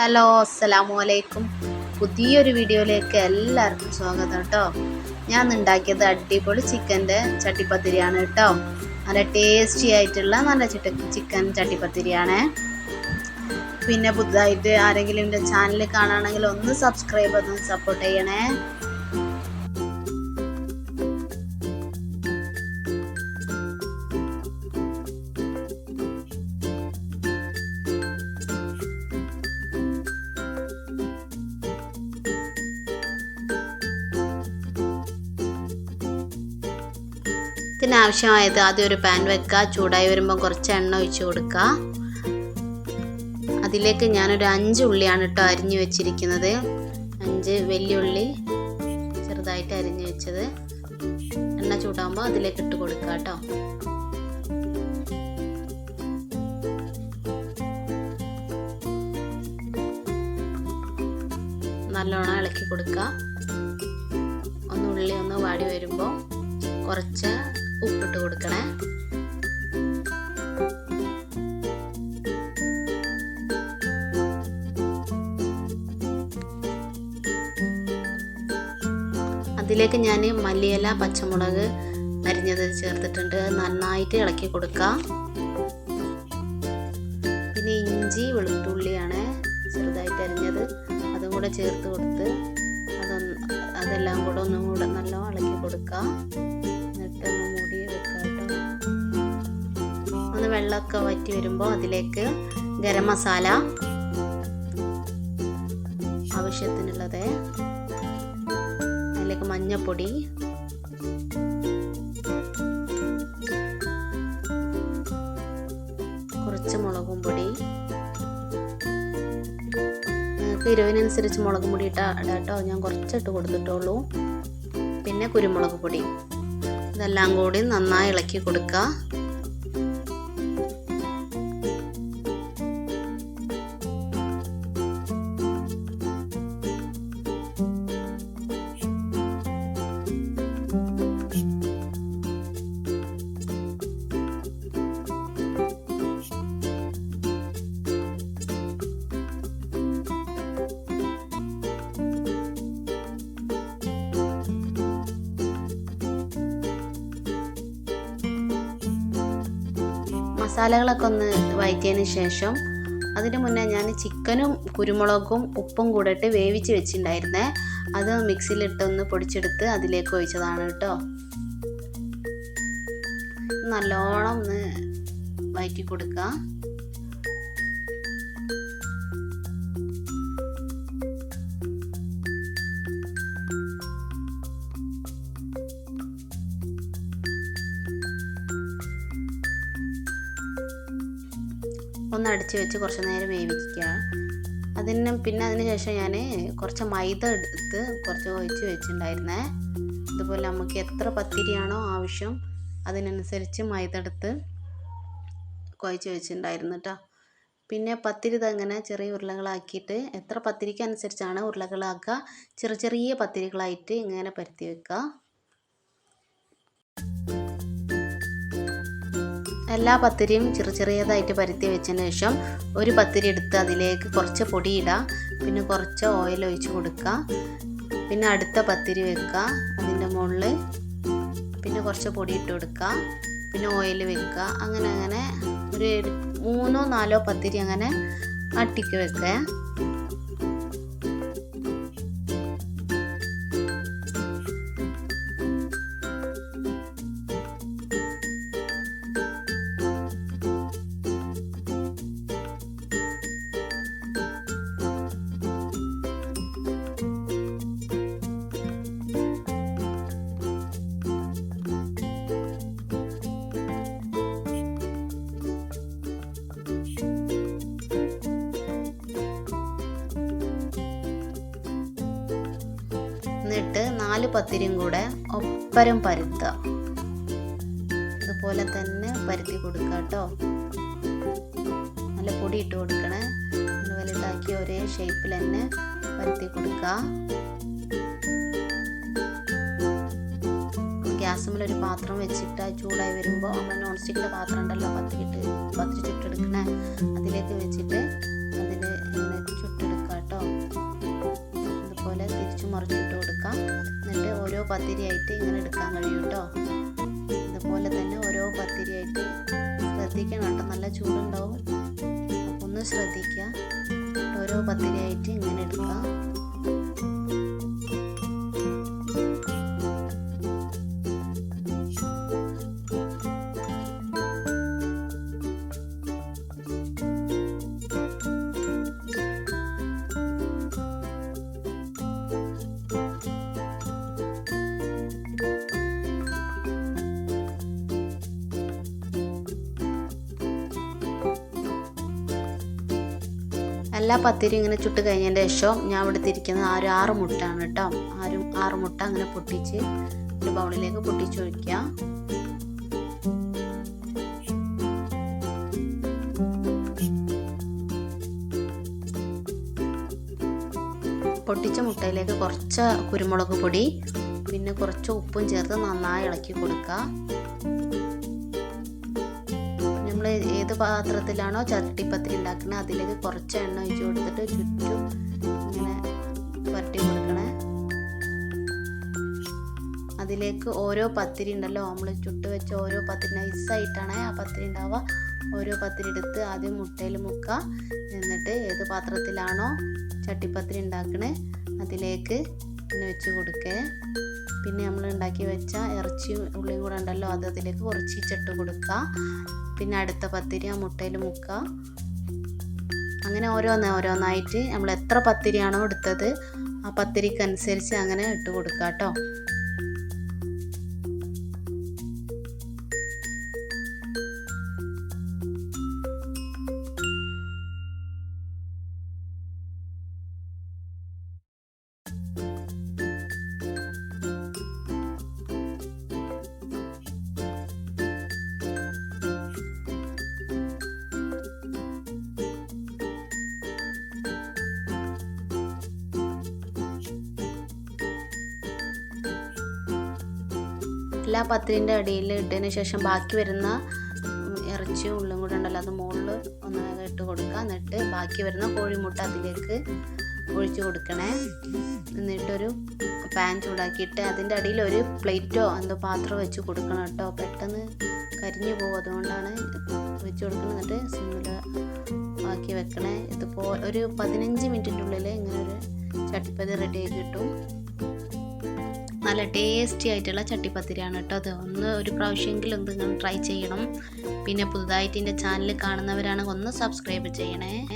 Hello അസ്സലാമു അലൈക്കും. പുതിയൊരു വീഡിയോയിലേക്ക് എല്ലാവർക്കും സ്വാഗതം കേട്ടോ ഞാൻ ഉണ്ടാക്കിയത് അടിപൊളി ചിക്കന്റെ ചട്ടിപ്പത്തിരിയാണ് കേട്ടോ നല്ല ടേസ്റ്റി ആയിട്ടുള്ള നല്ല ചിട്ട ചിക്കൻ ചട്ടിപ്പത്തിരിയാണ്. പിന്നെ പുതുതായിട്ട് ആരെങ്കിലും എന്റെ ചാനൽ കാണുകയാണെങ്കിൽ ഒന്ന് സബ്സ്ക്രൈബ് ഒന്ന് സപ്പോർട്ട് ചെയ്യണേ. ഇതിനാവശ്യമായത് ആദ്യം ഒരു പാൻ വെക്കുക. ചൂടായി വരുമ്പോൾ കുറച്ച് എണ്ണ ഒഴിച്ച് കൊടുക്കുക. അതിലേക്ക് ഞാനൊരു അഞ്ച് ഉള്ളിയാണ് കേട്ടോ അരിഞ്ഞു വെച്ചിരിക്കുന്നത്. അഞ്ച് വലിയ ഉള്ളി ചെറുതായിട്ട് അരിഞ്ഞു വെച്ചത്. എണ്ണ ചൂടാകുമ്പോൾ അതിലേക്ക് ഇട്ട് കൊടുക്കുക കേട്ടോ നല്ലോണം ഇളക്കി കൊടുക്കുക. ഒന്ന് ഉള്ളി ഒന്ന് വാടി വരുമ്പോൾ കുറച്ച് ഉപ്പിട്ട് കൊടുക്കണേ. അതിലേക്ക് ഞാൻ മല്ലിയില പച്ചമുളക് അരിഞ്ഞത് ചേർത്തിട്ടുണ്ട്. നന്നായിട്ട് ഇളക്കി കൊടുക്കുക പിന്നെ ഇഞ്ചി വെളുത്തുള്ളിയാണ് ചെറുതായിട്ട് അരിഞ്ഞത്. അതും കൂടെ ചേർത്ത് കൊടുത്ത് അതൊന്ന് അതെല്ലാം കൂടെ ഒന്നും കൂടെ നല്ലോണം ഇളക്കി കൊടുക്കുക എന്നിട്ടൊന്ന് മൂടി വെക്കാം ഒന്ന് വെള്ളമൊക്കെ വറ്റി വരുമ്പോൾ അതിലേക്ക് ഗരം മസാല ആവശ്യത്തിനുള്ളത്. അതിലേക്ക് മഞ്ഞപ്പൊടി. കുറച്ച് മുളകും പൊടി. നിങ്ങൾക്ക് എരിവിനനുസരിച്ച് മുളക് പൊടി ഇട്ടാ ഞാൻ കുറച്ചിട്ട് കൊടുത്തിട്ടുള്ളൂ പിന്നെ കുരുമുളക് പൊടി. ഇതെല്ലാം കൂടി നന്നായി ഇളക്കി കൊടുക്കുക. മസാലകളൊക്കെ ഒന്ന് വഴറ്റിയതിന് ശേഷം അതിന് മുന്നേ ഞാൻ ചിക്കനും കുരുമുളകും ഉപ്പും കൂടെ ഇട്ട് വേവിച്ച് വെച്ചിട്ടുണ്ടായിരുന്നേ അത് മിക്സിയിലിട്ടൊന്ന് പൊടിച്ചെടുത്ത് അതിലേക്ക് ഒഴിച്ചതാണ് കേട്ടോ. നല്ലോണം ഒന്ന് വഴറ്റി കൊടുക്കുക. ഒന്ന് അടിച്ച് വെച്ച് കുറച്ച് നേരം വേവിക്കുക. അതിന് പിന്നെ അതിന് ശേഷം ഞാൻ കുറച്ച് മൈദ എടുത്ത് കുറച്ച് ഒഴിച്ച് വെച്ചിട്ടുണ്ടായിരുന്നേ. അതുപോലെ നമുക്ക് എത്ര പത്തിരിയാണോ ആവശ്യം അതിനനുസരിച്ച് മൈദ എടുത്ത് കുഴച്ച് വെച്ചിട്ടുണ്ടായിരുന്നു കേട്ടോ. പിന്നെ പത്തിരി ഇതങ്ങനെ ചെറിയ ഉരുളകളാക്കിയിട്ട് എത്ര പത്തിരിക്ക് അനുസരിച്ചാണ് ഉരുളകളാക്കുക ചെറിയ ചെറിയ പത്തിരികളായിട്ട് ഇങ്ങനെ പരത്തി വെക്കുക. എല്ലാ പത്തിരിയും ചെറു ചെറിയതായിട്ട് പരുത്തി വെച്ചതിന് ശേഷം ഒരു പത്തിരി എടുത്ത് അതിലേക്ക് കുറച്ച് പൊടി പിന്നെ കുറച്ച് ഓയിൽ ഒഴിച്ച് കൊടുക്കുക പിന്നെ അടുത്ത പത്തിരി വെക്കുക അതിന്റെ മുകളിൽ പിന്നെ കുറച്ച് പൊടി ഇട്ട് കൊടുക്കുക പിന്നെ ഓയിൽ വെക്കുക അങ്ങനെ അങ്ങനെ ഒരു മൂന്നോ നാലോ പത്തിരി അങ്ങനെ അട്ടിക്ക് വെക്കുക എന്നിട്ട് നാല് പത്തിരിയും കൂടെ ഒപ്പരം പരുത്തുക. ഇതുപോലെ തന്നെ പരുത്തി കൊടുക്കുക കേട്ടോ. നല്ല പൊടി ഇട്ട് കൊടുക്കണേ. വലുതാക്കി ഒരേ ഷേപ്പിൽ തന്നെ പരുത്തി കൊടുക്കുക. ഗ്യാസുമ്മൽ ഒരു പാത്രം വെച്ചിട്ട് ചൂടായി വരുമ്പോൾ നമ്മൾ നോൺ സ്റ്റിക്കിന്റെ പാത്രം ഉണ്ടല്ലോ പത്തിരിട്ട് പത്തിരി ചുട്ടെടുക്കണേ. അതിലേക്ക് വെച്ചിട്ട് പത്തിരിയായിട്ട് ഇങ്ങനെ എടുക്കാൻ കഴിയും കേട്ടോ ഇതുപോലെ തന്നെ ഓരോ പത്തിരിയായിട്ട് ശ്രദ്ധിക്കണം കേട്ടോ. നല്ല ചൂടുണ്ടാവും. ഒന്ന് ശ്രദ്ധിക്കുക. ഓരോ പത്തിരിയായിട്ട് ഇങ്ങനെ എടുക്കാം. എല്ലാ പത്തിരി ഇങ്ങനെ ചുട്ട് കഴിഞ്ഞതിന്റെ ശേഷം ഞാൻ ഇവിടെ തിരിക്കുന്നത് ആ ഒരു ആറ് മുട്ടയാണ് കേട്ടോ. ആരും ആറ് മുട്ട അങ്ങനെ പൊട്ടിച്ച് ഒരു ബൗളിലേക്ക് പൊട്ടിച്ചൊഴിക്കുക പൊട്ടിച്ച മുട്ടയിലേക്ക് കുറച്ച് കുരുമുളക് പൊടി പിന്നെ കുറച്ച് ഉപ്പും ചേർത്ത് നന്നായി ഇളക്കി കൊടുക്കുക. ഏത് പാത്രത്തിലാണോ ചട്ടിപ്പത്തിരി ഉണ്ടാക്കുന്നത് അതിലേക്ക് കുറച്ച് എണ്ണ ഒഴിച്ച് കൊടുത്തിട്ട് ചുറ്റും ഇങ്ങനെ പുരട്ടി കൊടുക്കണേ. അതിലേക്ക് ഓരോ പത്തിരി ഉണ്ടല്ലോ നമ്മൾ ചുട്ട് വെച്ച ഓരോ പത്തിരി നൈസായിട്ടാണ് ആ പത്തിരി ഉണ്ടാവുക. ഓരോ പത്തിരി എടുത്ത് ആദ്യം മുട്ടയിൽ മുക്ക എന്നിട്ട് ഏത് പാത്രത്തിലാണോ ചട്ടിപ്പത്തിരി ഉണ്ടാക്കണേ അതിലേക്ക് പിന്നെ വെച്ച് കൊടുക്കേ. പിന്നെ നമ്മൾ ഉണ്ടാക്കി വെച്ച ഇറച്ചിയും ഉള്ളിയും കൂടെ ഉണ്ടല്ലോ അത് അതിലേക്ക് കുറച്ച് ചട്ട് കൊടുക്കുക. പിന്നെ അടുത്ത പത്തിരി ആ മുട്ടയിൽ മുക്കുക. അങ്ങനെ ഓരോന്ന് ഓരോന്നായിട്ട് നമ്മൾ എത്ര പത്തിരിയാണോ എടുത്തത് ആ പത്തിരിക്കനുസരിച്ച് അങ്ങനെ ഇട്ട് കൊടുക്കുക കേട്ടോ. എല്ലാ പത്തിരിന്റെ അടിയിൽ ഇട്ടതിന് ശേഷം ബാക്കി വരുന്ന ഇറച്ചിയും ഉള്ളും കൂടെ ഉണ്ടല്ലോ അത് മുകളിൽ ഒന്ന് ഇട്ട് കൊടുക്കുക. എന്നിട്ട് ബാക്കി വരുന്ന കോഴിമുട്ട അതിലേക്ക് ഒഴിച്ചു കൊടുക്കണേ. എന്നിട്ടൊരു പാൻ ചൂടാക്കിയിട്ട് അതിന്റെ അടിയിൽ ഒരു പ്ലേറ്റോ എന്തോ പാത്രം വെച്ച് കൊടുക്കണം കേട്ടോ. പെട്ടെന്ന് കരിഞ്ഞു പോകും. അതുകൊണ്ടാണ് വെച്ച് കൊടുക്കണം എന്നിട്ട് സിമ്മിൽ ബാക്കി വെക്കണേ. ഇതിപ്പോൾ ഒരു പതിനഞ്ച് മിനിറ്റിന്റെ ഉള്ളിൽ ഇങ്ങനെ ഒരു ചട്ടിപ്പതി റെഡിയാക്കി കിട്ടും. നല്ല ടേസ്റ്റി ആയിട്ടുള്ള ചട്ടിപ്പത്തിരിയാണ് കേട്ടോ അത്. ഒന്ന് ഒരു പ്രാവശ്യമെങ്കിലും നിങ്ങൾ ട്രൈ ചെയ്യണം. പിന്നെ പുതുതായിട്ട് എന്റെ ചാനൽ കാണുന്നവരാണെങ്കിൽ ഒന്ന് സബ്സ്ക്രൈബ് ചെയ്യണേ.